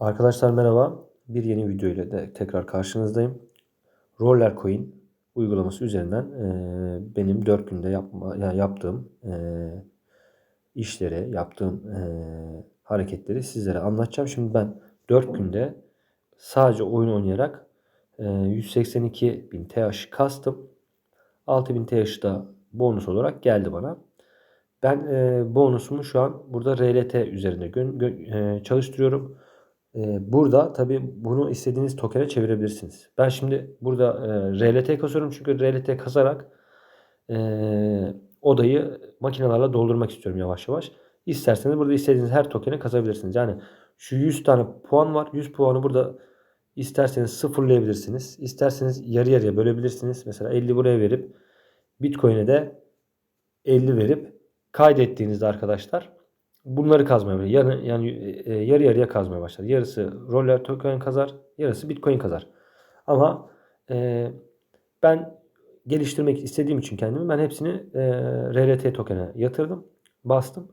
Arkadaşlar merhaba. Bir yeni video ile de tekrar karşınızdayım. Roller Coin uygulaması üzerinden e, benim 4 günde yapma, yani yaptığım e, işleri, yaptığım e, hareketleri sizlere anlatacağım. Şimdi ben 4 günde sadece oyun oynayarak e, 182 bin TH kastım. 6000 TH da bonus olarak geldi bana. Ben e, bonusumu şu an burada RLT üzerinde gö- gö- e, çalıştırıyorum. Ee, Burada tabii bunu istediğiniz token'e çevirebilirsiniz. Ben şimdi burada e, RLT kasıyorum çünkü RLT kasarak e, odayı makinelerle doldurmak istiyorum yavaş yavaş. İsterseniz burada istediğiniz her token'e kasabilirsiniz. Yani şu 100 tane puan var. 100 puanı burada isterseniz sıfırlayabilirsiniz. İsterseniz yarı yarıya bölebilirsiniz. Mesela 50 buraya verip Bitcoin'e de 50 verip kaydettiğinizde arkadaşlar bunları kazmaya başlar. Yani, yani e, yarı yarıya kazmaya başlar. Yarısı roller token kazar, yarısı bitcoin kazar. Ama e, ben geliştirmek istediğim için kendimi ben hepsini e, RLT token'e yatırdım, bastım.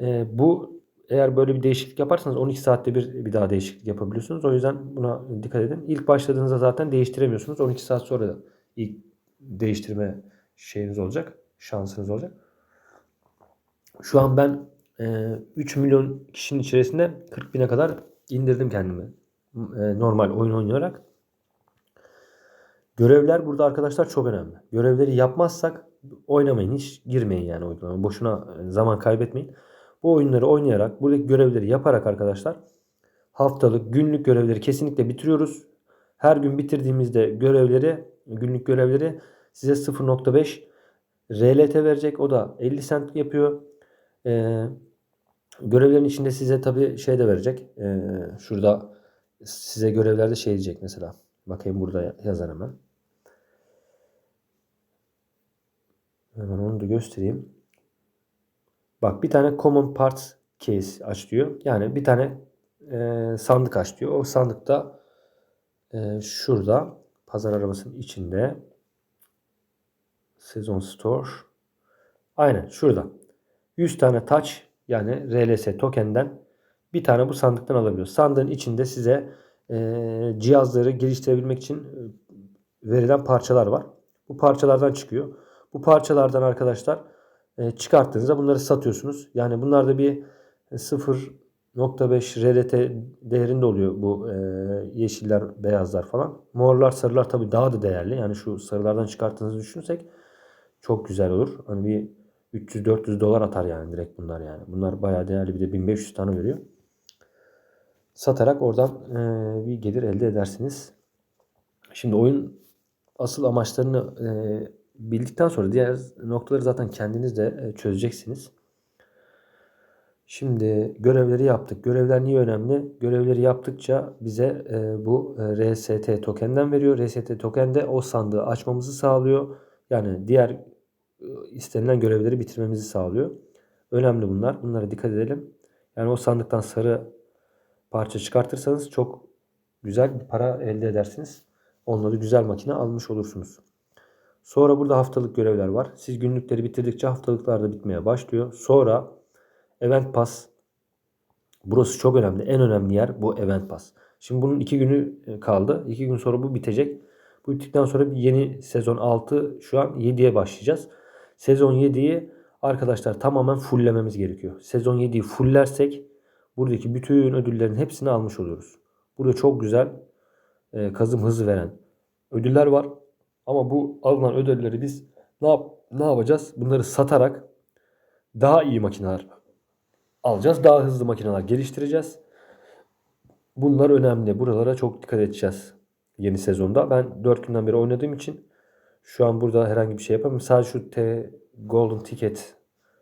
E, bu eğer böyle bir değişiklik yaparsanız 12 saatte bir bir daha değişiklik yapabiliyorsunuz. O yüzden buna dikkat edin. İlk başladığınızda zaten değiştiremiyorsunuz. 12 saat sonra da ilk değiştirme şeyiniz olacak, şansınız olacak. Şu an ben e, 3 milyon kişinin içerisinde 40 bine kadar indirdim kendimi. E, normal oyun oynayarak. Görevler burada arkadaşlar çok önemli. Görevleri yapmazsak oynamayın hiç girmeyin yani oyuna. Boşuna zaman kaybetmeyin. Bu oyunları oynayarak buradaki görevleri yaparak arkadaşlar haftalık günlük görevleri kesinlikle bitiriyoruz. Her gün bitirdiğimizde görevleri günlük görevleri size 0.5 RLT verecek. O da 50 cent yapıyor. Ee, görevlerin içinde size tabi şey de verecek. Ee, şurada size görevlerde şey diyecek mesela. Bakayım burada yazar hemen. Hemen onu da göstereyim. Bak bir tane common parts case aç diyor. Yani bir tane e, sandık aç diyor. O sandıkta e, şurada pazar arabasının içinde sezon store aynen şurada 100 tane touch yani RLS tokenden bir tane bu sandıktan alabiliyoruz. Sandığın içinde size e, cihazları geliştirebilmek için e, verilen parçalar var. Bu parçalardan çıkıyor. Bu parçalardan arkadaşlar e, çıkarttığınızda bunları satıyorsunuz. Yani bunlar da bir 0.5 RLT değerinde oluyor bu e, yeşiller, beyazlar falan. Morlar, sarılar tabii daha da değerli. Yani şu sarılardan çıkarttığınızı düşünürsek çok güzel olur. Hani bir 300-400 dolar atar yani direkt bunlar yani. Bunlar bayağı değerli bir de 1500 tane veriyor. Satarak oradan e, bir gelir elde edersiniz. Şimdi oyun asıl amaçlarını e, bildikten sonra diğer noktaları zaten kendiniz de e, çözeceksiniz. Şimdi görevleri yaptık. Görevler niye önemli? Görevleri yaptıkça bize e, bu e, RST tokenden veriyor. RST token de o sandığı açmamızı sağlıyor. Yani diğer istenilen görevleri bitirmemizi sağlıyor. Önemli bunlar. Bunlara dikkat edelim. Yani o sandıktan sarı parça çıkartırsanız çok güzel bir para elde edersiniz. Onları güzel makine almış olursunuz. Sonra burada haftalık görevler var. Siz günlükleri bitirdikçe haftalıklar da bitmeye başlıyor. Sonra Event Pass. Burası çok önemli. En önemli yer bu Event Pass. Şimdi bunun iki günü e, kaldı. İki gün sonra bu bitecek. Bu bittikten sonra bir yeni sezon 6 şu an 7'ye başlayacağız. Sezon 7'yi arkadaşlar tamamen fulllememiz gerekiyor. Sezon 7'yi fullersek buradaki bütün ödüllerin hepsini almış oluyoruz. Burada çok güzel e, kazım hızı veren ödüller var. Ama bu alınan ödülleri biz ne, yap ne yapacağız? Bunları satarak daha iyi makineler alacağız. Daha hızlı makineler geliştireceğiz. Bunlar önemli. Buralara çok dikkat edeceğiz yeni sezonda. Ben 4 günden beri oynadığım için şu an burada herhangi bir şey yapamıyorum. Sadece şu T Golden Ticket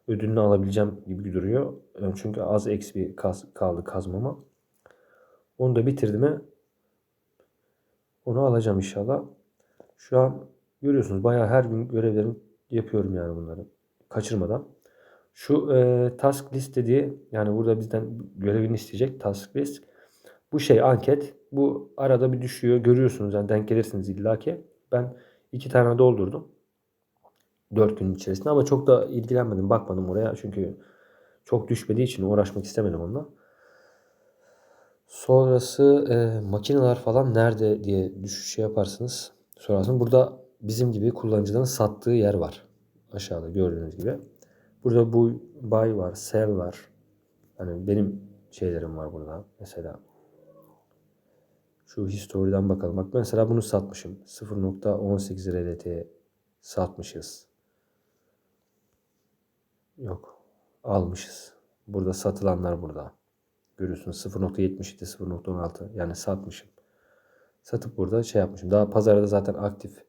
ödülünü alabileceğim gibi duruyor. Çünkü az XP kaz, kaldı kazmama. Onu da bitirdi mi onu alacağım inşallah. Şu an görüyorsunuz bayağı her gün görevlerimi yapıyorum yani bunları. Kaçırmadan. Şu e, task list dediği yani burada bizden görevini isteyecek task list. Bu şey anket. Bu arada bir düşüyor. Görüyorsunuz yani denk gelirsiniz illaki. Ben iki tane doldurdum. Dört gün içerisinde ama çok da ilgilenmedim. Bakmadım oraya çünkü çok düşmediği için uğraşmak istemedim onunla. Sonrası e, makineler falan nerede diye düşüş şey yaparsınız. Sonrasında burada bizim gibi kullanıcıların sattığı yer var. Aşağıda gördüğünüz gibi. Burada bu buy var, sell var. Hani benim şeylerim var burada. Mesela şu history'den bakalım. Bak mesela bunu satmışım. 0.18 RDT satmışız. Yok. Almışız. Burada satılanlar burada. Görüyorsunuz 0.77 0.16 yani satmışım. Satıp burada şey yapmışım. Daha pazarda zaten aktif.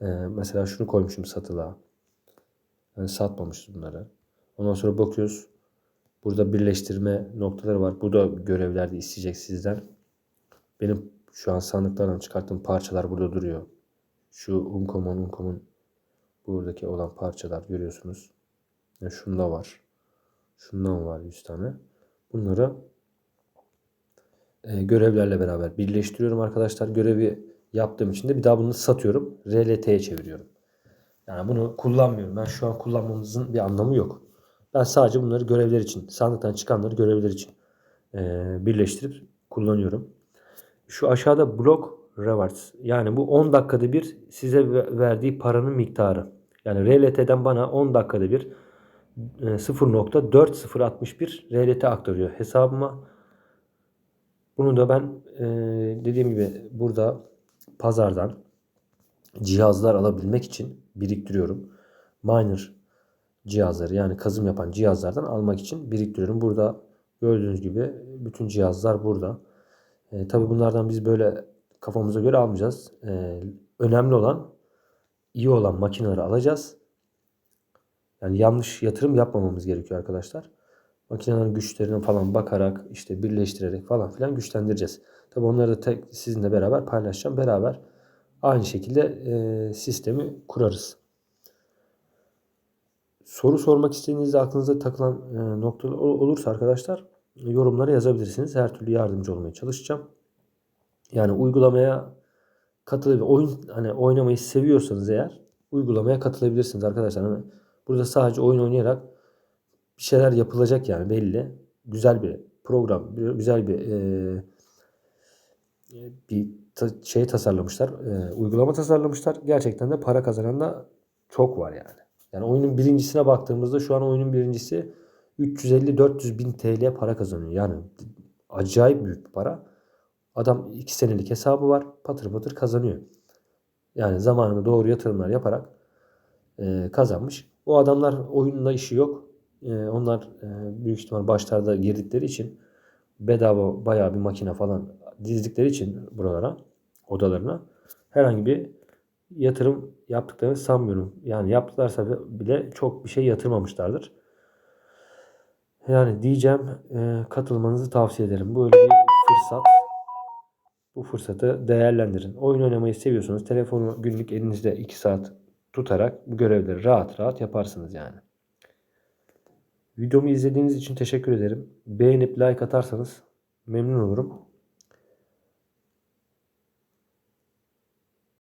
Ee, mesela şunu koymuşum satılığa. Yani satmamışız bunları. Ondan sonra bakıyoruz. Burada birleştirme noktaları var. Bu da görevlerde isteyecek sizden. Benim şu an sandıklardan çıkarttığım parçalar burada duruyor. Şu Uncommon Uncommon buradaki olan parçalar görüyorsunuz. Yani şunda var. Şundan var 100 tane. Bunları e, görevlerle beraber birleştiriyorum arkadaşlar. Görevi yaptığım için de bir daha bunu satıyorum. RLT'ye çeviriyorum. Yani bunu kullanmıyorum. Ben şu an kullanmamızın bir anlamı yok. Ben sadece bunları görevler için, sandıktan çıkanları görevler için e, birleştirip kullanıyorum. Şu aşağıda block rewards. Yani bu 10 dakikada bir size ve- verdiği paranın miktarı. Yani RLT'den bana 10 dakikada bir e, 0.4061 RLT aktarıyor hesabıma. Bunu da ben e, dediğim gibi burada pazardan cihazlar alabilmek için biriktiriyorum. Miner cihazları yani kazım yapan cihazlardan almak için biriktiriyorum. Burada gördüğünüz gibi bütün cihazlar burada. E, tabii bunlardan biz böyle kafamıza göre almayacağız. E, önemli olan iyi olan makineleri alacağız. Yani yanlış yatırım yapmamamız gerekiyor arkadaşlar. Makinelerin güçlerine falan bakarak işte birleştirerek falan filan güçlendireceğiz. Tabi onları da tek sizinle beraber paylaşacağım. Beraber aynı şekilde e, sistemi kurarız. Soru sormak istediğinizde aklınıza takılan e, noktalar ol- olursa arkadaşlar yorumlara yazabilirsiniz. Her türlü yardımcı olmaya çalışacağım. Yani uygulamaya katılabilir. Oyun hani oynamayı seviyorsanız eğer uygulamaya katılabilirsiniz arkadaşlar. Hani burada sadece oyun oynayarak bir şeyler yapılacak yani belli. Güzel bir program, güzel bir e, bir ta- şey tasarlamışlar, e, uygulama tasarlamışlar. Gerçekten de para kazanan da çok var yani. Yani oyunun birincisine baktığımızda şu an oyunun birincisi 350-400 bin TL para kazanıyor. Yani acayip büyük bir para. Adam 2 senelik hesabı var. Patır patır kazanıyor. Yani zamanında doğru yatırımlar yaparak e, kazanmış. O adamlar oyunla işi yok. E, onlar e, büyük ihtimal başlarda girdikleri için bedava bayağı bir makine falan dizdikleri için buralara, odalarına herhangi bir yatırım yaptıklarını sanmıyorum. Yani yaptılarsa bile çok bir şey yatırmamışlardır. Yani diyeceğim e, katılmanızı tavsiye ederim. Böyle bir fırsat. Bu fırsatı değerlendirin. Oyun oynamayı seviyorsanız telefonu günlük elinizde 2 saat tutarak bu görevleri rahat rahat yaparsınız yani. Videomu izlediğiniz için teşekkür ederim. Beğenip like atarsanız memnun olurum.